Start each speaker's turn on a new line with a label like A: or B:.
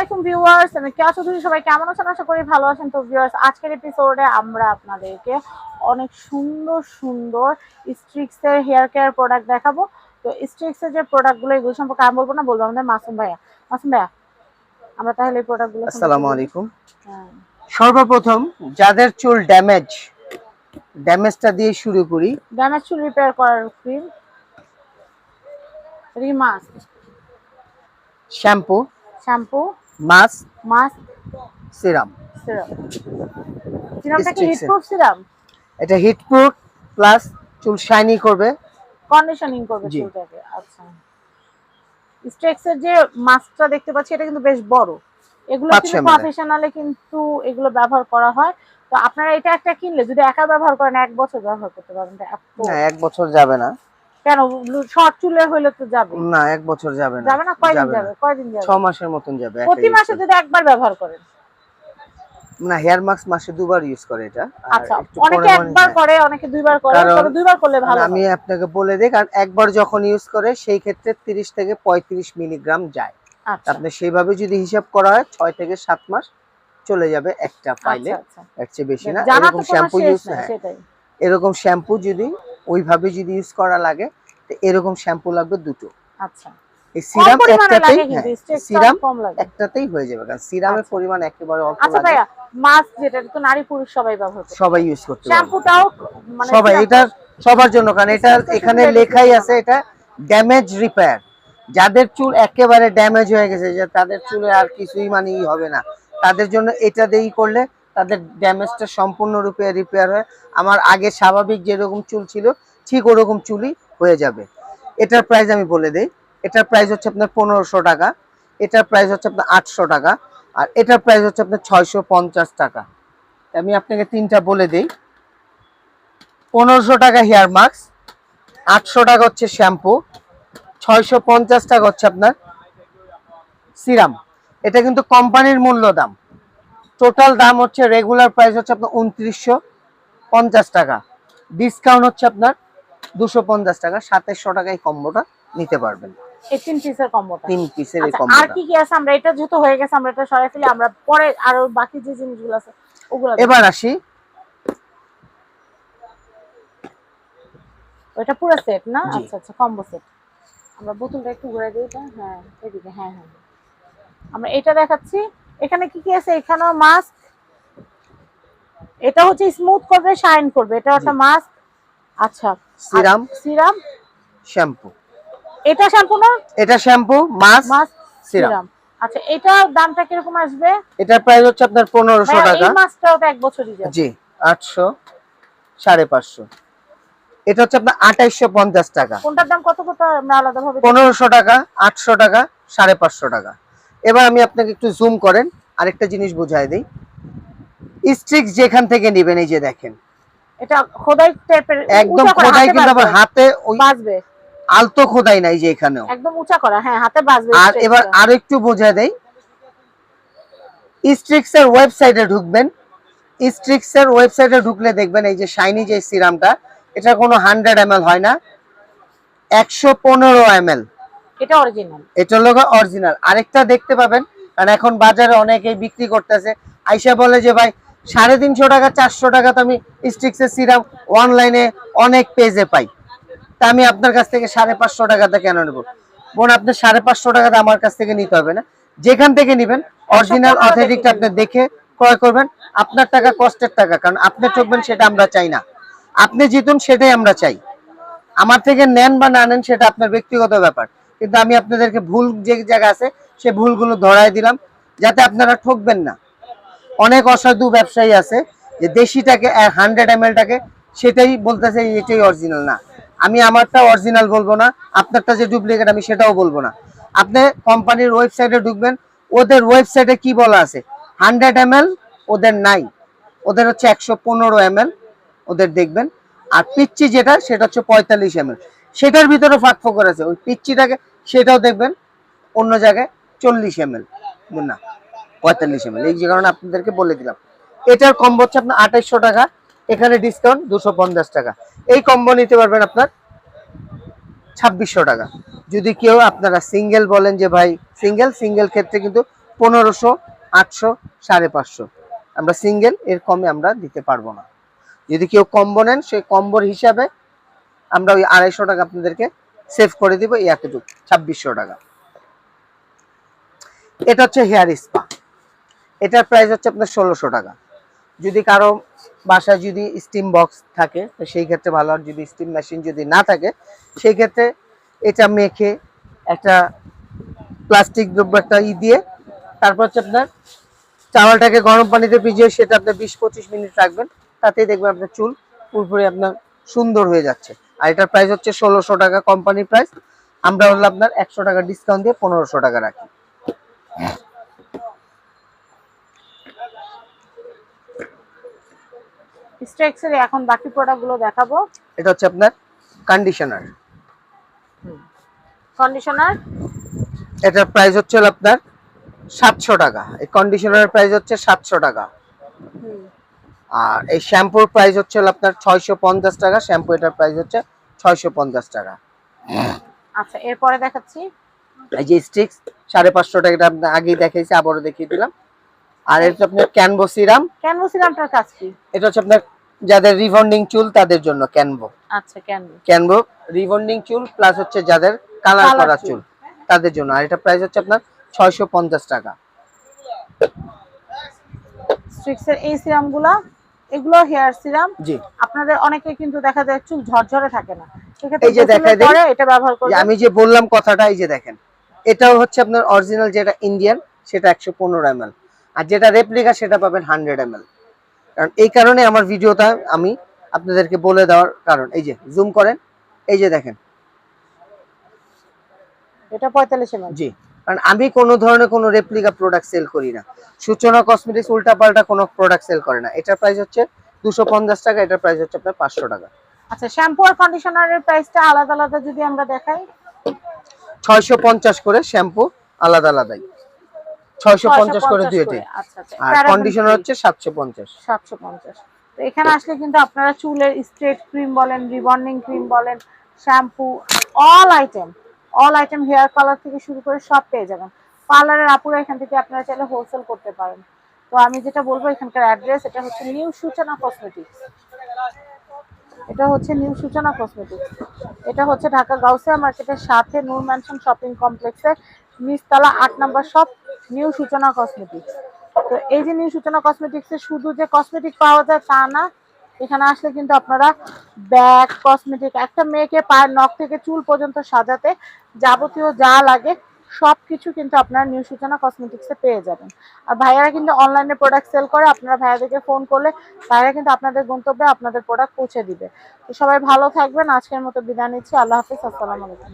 A: আলাইকুম ভিউয়ার্স আমি কেয়া চৌধুরী সবাই কেমন আছেন? আশা করি ভালো আছেন। তো ভিউয়ার্স আজকের এপিসোডে আমরা আপনাদেরকে অনেক সুন্দর সুন্দর স্ট্রিক্সের হেয়ার কেয়ার প্রোডাক্ট দেখাবো। তো স্ট্রিক্সের যে প্রোডাক্টগুলো এগুলো সম্পর্কে আমি বলব না বলব আমাদের মাসুম ভাইয়া। মাসুম ভাইয়া আমরা তাহলে এই প্রোডাক্টগুলো
B: আসসালামু আলাইকুম।
A: হ্যাঁ।
B: সর্বপ্রথম যাদের চুল ড্যামেজ ড্যামেজটা দিয়ে শুরু করি।
A: ড্যামেজ চুল রিপেয়ার করার cream রিমাস্ক।
B: Shampoo
A: shampoo
B: mask
A: mask
B: serum.
A: Serum. সিরামটা কি হিটপ্রুফ সিরাম?
B: এটা হিট প্লাস চুল শাইনি করবে।
A: কন্ডিশনিং করবে চুলটাকে আচ্ছা। স্ট্রেক্সের যে মাস্কটা দেখতে পাচ্ছি এটা কিন্তু বেশ বড়। এগুলো কিন্তু প্রফেশনালে কিন্তু এগুলো ব্যবহার করা হয়। তো আপনারা এটা একটা কিনলে যদি একা ব্যবহার করেন এক বছর ব্যবহার করতে পারবেন
B: না এক বছর যাবে না।
A: কেন? শর্ট চুলের তো যাবে।
B: না এক বছর যাবে না।
A: যাবে না? কয়দিন
B: যাবে
A: কয়দিন যাবে?
B: মাসের মতন যাবে
A: প্রতি মাসে যদি একবার ব্যবহার করেন।
B: না হেয়ার মাস্ক মাসে দুবার ইউজ করে এটা।
A: আচ্ছা অনেকে একবার করে অনেকে দুইবার করে তবে দুইবার করলে ভালো
B: আমি আপনাকে বলে দিই কারণ একবার যখন ইউজ করে সেই ক্ষেত্রে 30 থেকে 35 মিলিগ্রাম যায়।
A: আচ্ছা।
B: আপনি সেইভাবে যদি হিসাব করা হয় ছয় থেকে সাত মাস চলে যাবে একটা ফাইলে
A: আচ্ছা আচ্ছা।
B: এর চেয়ে বেশি না এরকম শ্যাম্পু ইউজ এরকম শ্যাম্পু যদি ওইভাবে যদি ইউজ করা লাগে তো এরকম শ্যাম্পু লাগবে দুটো।
A: আচ্ছা।
B: এই সিরাম একটাতেই
A: লাগে কিন্তু
B: হ্যাঁ,
A: স্ট্রেক্সটা
B: সিরাম একটাতেই হয়ে যাবে কারণ সিরামের
A: আচ্ছা।
B: পরিমাণ একেবারে অল্প
A: আচ্ছা ভাইয়া মাস্ক যেটা এটা তো নারী পুরুষ সবাই ব্যবহার করে।
B: সবাই ইউজ করতে পারবে
A: শ্যাম্পুটাও মানে
B: সবাই এটা সবার জন্য কারণ এটা এখানে লেখাই আছে এটা ড্যামেজ রিপেয়ার যাদের চুল একেবারে ড্যামেজ হয়ে গেছে যে তাদের চুলে আর কিছুই মানে ই হবে না। তাদের জন্য এটা দিয়েই করলে তাদের ড্যামেজটা সম্পূর্ণরূপে রিপেয়ার হয়। আমার আগে স্বাভাবিক যেরকম চুল ছিল, ঠিক ওরকম চুলই হয়ে যাবে। এটার প্রাইস আমি বলে দিই। এটার প্রাইস হচ্ছে আপনার পনেরোশো টাকা। এটার প্রাইস হচ্ছে আপনার আটশো টাকা। আর এটার প্রাইস হচ্ছে আপনার ছয়শো পঞ্চাশ টাকা। আমি আপনাকে তিনটা বলে দিই। পনেরোশো টাকা হেয়ার মাস্ক আটশো টাকা হচ্ছে শ্যাম্পু ছয়শো পঞ্চাশ টাকা হচ্ছে আপনার সিরাম এটা কিন্তু কোম্পানির মূল্য দাম। টোটাল দাম হচ্ছে রেগুলার প্রাইস হচ্ছে আপনার উনত্রিশশো পঞ্চাশ টাকা। ডিসকাউন্ট হচ্ছে আপনার দুশো পঞ্চাশ টাকা সাতাশশো টাকায় কম্বোটা নিতে পারবেন।
A: তিন পিসের কম্বোটা
B: তিন পিসের এই
A: আচ্ছা, আর কি কি আছে? আমরা এটা যেহেতু হয়ে গেছে আমরা এটা সরাই ফেলি আমরা পরে আরও বাকি যে জিনিসগুলো আছে ওগুলো
B: এবার আসি।
A: ওইটা পুরো সেট না? আচ্ছা আচ্ছা কম্বো সেট আমরা বোতলটা একটু ঘুরে দিই হ্যাঁ এদিকে হ্যাঁ হ্যাঁ। আমরা এটা দেখাচ্ছি এখানে কি কি আছে? এখানেও মাস্ক এটা হচ্ছে স্মুথ করবে শাইন করবে এটা একটা মাস্ক আচ্ছা
B: সিরাম
A: সিরাম
B: শ্যাম্পু
A: এটা শ্যাম্পু না?
B: এটা শ্যাম্পু মাস্ক
A: মাস্ক
B: সিরাম
A: আচ্ছা এটা দামটা কীরকম আসবে?
B: এটার প্রাইস হচ্ছে আপনার পনেরোশো
A: ভাইয়া,
B: টাকা।
A: এই মাস্কটাও তো এক বছরই যাবে।
B: জি আটশো সাড়ে পাঁচশো। এটা হচ্ছে আপনার আঠাইশশো পঞ্চাশ টাকা।
A: কোনটার দাম কত? কত আমরা আলাদা ভাবে
B: পনেরোশো টাকা আটশো টাকা সাড়ে পাঁচশো টাকা। এবার আমি আপনাকে একটু জুম করেন আরেকটা জিনিস বুঝাই দিই। স্ট্রিক্স যেখান থেকে নেবেন এই যে দেখেন।
A: এটা খোদাই টাইপের
B: একদম খোদাই কিন্তু আবার হাতে ওই
A: বাজবে।
B: আলতো খোদাই নাই যে এখানেও।
A: একদম উঁচা করা হ্যাঁ হাতে বাজবে
B: আর এবার। আরও একটু বোঝা দেই। স্ট্রিক্স এর ওয়েবসাইটে ঢুকবেন। স্ট্রিক্স এর ওয়েবসাইটে ঢুকলে দেখবেন এই যে শাইনি যে সিরামটা এটা কোনো হান্ড্রেড এম হয় না। একশো পনেরো এম
A: এটা অরিজিনাল
B: এটা হলো অরিজিনাল আরেকটা দেখতে পাবেন কারণ এখন বাজারে অনেকেই বিক্রি করতেছে। আইসা বলে যে ভাই সাড়ে তিনশো টাকা চারশো টাকা তো আমি স্টিক্সের সিরাম অনলাইনে অনেক পেজে পাই। তা আমি আপনার কাছ থেকে সাড়ে পাঁচশো টাকাতে কেন নেব? বোন আপনি সাড়ে পাঁচশো টাকাতে আমার কাছ থেকে নিতে হবে না। যেখান থেকে নেবেন অরিজিনাল
A: 115
B: অথেন্টিকটা আপনি দেখে ক্রয় করবেন। আপনার টাকা কষ্টের টাকা কারণ আপনি ঠকবেন সেটা আমরা চাই না। আপনি জিতুন সেটাই আমরা চাই। আমার থেকে নেন বা না নেন সেটা আপনার ব্যক্তিগত ব্যাপার। কিন্তু আমি আপনাদেরকে ভুল যে জায়গা আছে, সে ভুলগুলো ধরাই দিলাম, যাতে আপনারা ঠকবেন না। অনেক অসাধু ব্যবসায়ী আছে, যে দেশিটাকে হান্ড্রেড এম এলটাকে সেটাই বলতেছে এটাই অরিজিনাল না। আমি আমারটা অরিজিনাল বলব না, আপনারটা যে ডুপ্লিকেট আমি সেটাও বলব না। আপনি কোম্পানির ওয়েবসাইটে ঢুকবেন, ওদের ওয়েবসাইটে কি বলা আছে? হান্ড্রেড এম ওদের নাই, ওদের হচ্ছে একশো পনেরো ওদের দেখবেন। আর পিচ্চি যেটা, সেটা হচ্ছে পঁয়তাল্লিশ এম সেটার ভিতরে ফাঁক ফোকর আছে, ওই পিচ্চিটাকে সেটাও দেখবেন অন্য জায়গায় চল্লিশ এম এল না পঁয়তাল্লিশ এম এল এই যে কারণে আপনাদেরকে বলে দিলাম। এটার কম্বো হচ্ছে আপনার আঠাইশশো টাকা, এখানে ডিসকাউন্ট দুশো পঞ্চাশ টাকা। এই কম্বো নিতে পারবেন আপনার ছাব্বিশশো টাকা। যদি কেউ আপনারা সিঙ্গেল বলেন যে ভাই সিঙ্গেল সিঙ্গেল ক্ষেত্রে কিন্তু পনেরোশো, আটশো, সাড়ে পাঁচশো। আমরা সিঙ্গেল এর কমে আমরা দিতে পারব না। যদি কেউ কম্বো নেন, সেই কম্বোর হিসাবে আমরা ওই আড়াইশো টাকা আপনাদেরকে সেভ করে দিব এই এতটুকু, ছাব্বিশশো টাকা। এটা হচ্ছে হেয়ার স্পা। এটার প্রাইস হচ্ছে আপনার ষোলোশো টাকা। যদি কারও বাসায় যদি স্টিম বক্স থাকে, তো সেই ক্ষেত্রে ভালো। আর যদি স্টিম মেশিন যদি না থাকে, সেই ক্ষেত্রে এটা মেখে একটা প্লাস্টিক দ্রব্য একটা ই দিয়ে, তারপর হচ্ছে আপনার চাওয়ালটাকে গরম পানিতে ভিজিয়ে সেটা আপনার বিশ পঁচিশ মিনিট রাখবেন। তাতেই দেখবেন আপনার চুল পুরোপুরি আপনার সুন্দর হয়ে যাচ্ছে। আর এটার প্রাইস হচ্ছে ষোলোশো টাকা কোম্পানির প্রাইস আমরা হলো আপনার একশো টাকা ডিসকাউন্ট দিয়ে পনেরোশো টাকা রাখি।
A: স্ট্রেক্সের এখন বাকি প্রোডাক্টগুলো দেখাবো।
B: এটা হচ্ছে আপনার কন্ডিশনার
A: কন্ডিশনার
B: এটার প্রাইস হচ্ছে আপনার সাতশো টাকা। এই কন্ডিশনারের প্রাইস হচ্ছে সাতশো টাকা। আর এই শ্যাম্পুর প্রাইস হচ্ছে আপনার ছয়শো পঞ্চাশ টাকা শ্যাম্পু এটার প্রাইস হচ্ছে ছয়শো পঞ্চাশ টাকা।
A: আচ্ছা এরপরে দেখাচ্ছি।
B: এই যে স্টিক্স সাড়ে পাঁচশো টাকা এটা আগেই দেখিয়েছি আবারও দেখিয়ে দিলাম। আর এটা আপনার ক্যানভো সিরাম
A: ক্যানভো সিরামটার কাজ কি?
B: এটা হচ্ছে আপনার যাদের রিবন্ডিং চুল তাদের জন্য ক্যানভো
A: আচ্ছা ক্যানভো
B: ক্যানভো রিবন্ডিং চুল প্লাস হচ্ছে যাদের কালার করা
A: চুল।
B: তাদের জন্য। আর এটা প্রাইস হচ্ছে আপনার ছয়শো পঞ্চাশ টাকা।
A: স্ট্রিক্সের এই সিরামগুলো এগুলো হেয়ার সিরাম
B: জি।
A: আপনাদের অনেকে কিন্তু দেখা যায় চুল ঝরঝরে থাকে না।
B: এই যে দিই।
A: পরে এটা ব্যবহার করবেন।
B: আমি যে বললাম কথাটা এই যে দেখেন এটাও হচ্ছে আপনার অরিজিনাল যেটা ইন্ডিয়ান সেটা একশো পনেরো এম আর যেটা রেপ্লিকা সেটা পাবেন হান্ড্রেড এম কারণ এই কারণে আমার ভিডিওটা আমি আপনাদেরকে বলে দেওয়ার কারণ। এই যে জুম করেন। এই যে দেখেন।
A: এটা পঁয়তাল্লিশ এমএল
B: জি। কারণ আমি কোনো ধরনের কোনো রেপ্লিকা প্রোডাক্ট সেল করি না। সূচনা কসমেটিক্স উল্টাপাল্টা কোনো প্রোডাক্ট সেল করে না। এটার প্রাইস হচ্ছে দুশো পঞ্চাশ টাকা এটার প্রাইস হচ্ছে আপনার পাঁচশো টাকা।
A: আচ্ছা শ্যাম্পু আর কন্ডিশনারের প্রাইসটা আলাদা আলাদা যদি আমরা দেখাই?
B: ছয়শো পঞ্চাশ করে শ্যাম্পু আলাদা আলাদাই। ছয়শো পঞ্চাশ করে
A: 650
B: দুইটাই
A: আচ্ছা আচ্ছা।
B: আর কন্ডিশনার হচ্ছে সাতশো পঞ্চাশ।
A: সাতশো পঞ্চাশ। তো এখানে আসলে কিন্তু আপনারা চুলের স্ট্রেট ক্রিম বলেন রিবন্ডিং ক্রিম বলেন shampoo all item all item hair colour থেকে শুরু করে সব পেয়ে যাবেন। পার্লারের আপুরা এখান থেকে আপনারা চাইলে হোলসেল করতে পারেন। তো আমি যেটা বলব এখানকার অ্যাড্রেস এটা হচ্ছে নিউ সূচনা কসমেটিক্স এটা হচ্ছে নিউ সূচনা কসমেটিক্স এটা হচ্ছে ঢাকা গাউসিয়া মার্কেটের সাথে নূর ম্যানশন শপিং কমপ্লেক্সের নিচতলা আট number shop new Suchana cosmetics তো এই যে নিউ সূচনা কসমেটিক্সে শুধু যে কসমেটিক পাওয়া যায় তা না এখানে আসলে কিন্তু আপনারা ব্যাগ কসমেটিক একটা মেয়েকে পায়ের নখ থেকে চুল পর্যন্ত সাজাতে যাবতীয় যা লাগে সব কিছু কিন্তু আপনারা নিউ সূচনা কসমেটিক্সে পেয়ে যাবেন। আর ভাইয়ারা কিন্তু অনলাইনে প্রোডাক্ট সেল করে, আপনারা ভাইয়াদেরকে ফোন করলে ভাইয়ারা কিন্তু আপনাদের গন্তব্যে আপনাদের প্রোডাক্ট পৌঁছে দিবে। তো সবাই ভালো থাকবেন, আজকের মতো বিদায় নিচ্ছি, আল্লাহ হাফিজ, আসসালামু আলাইকুম।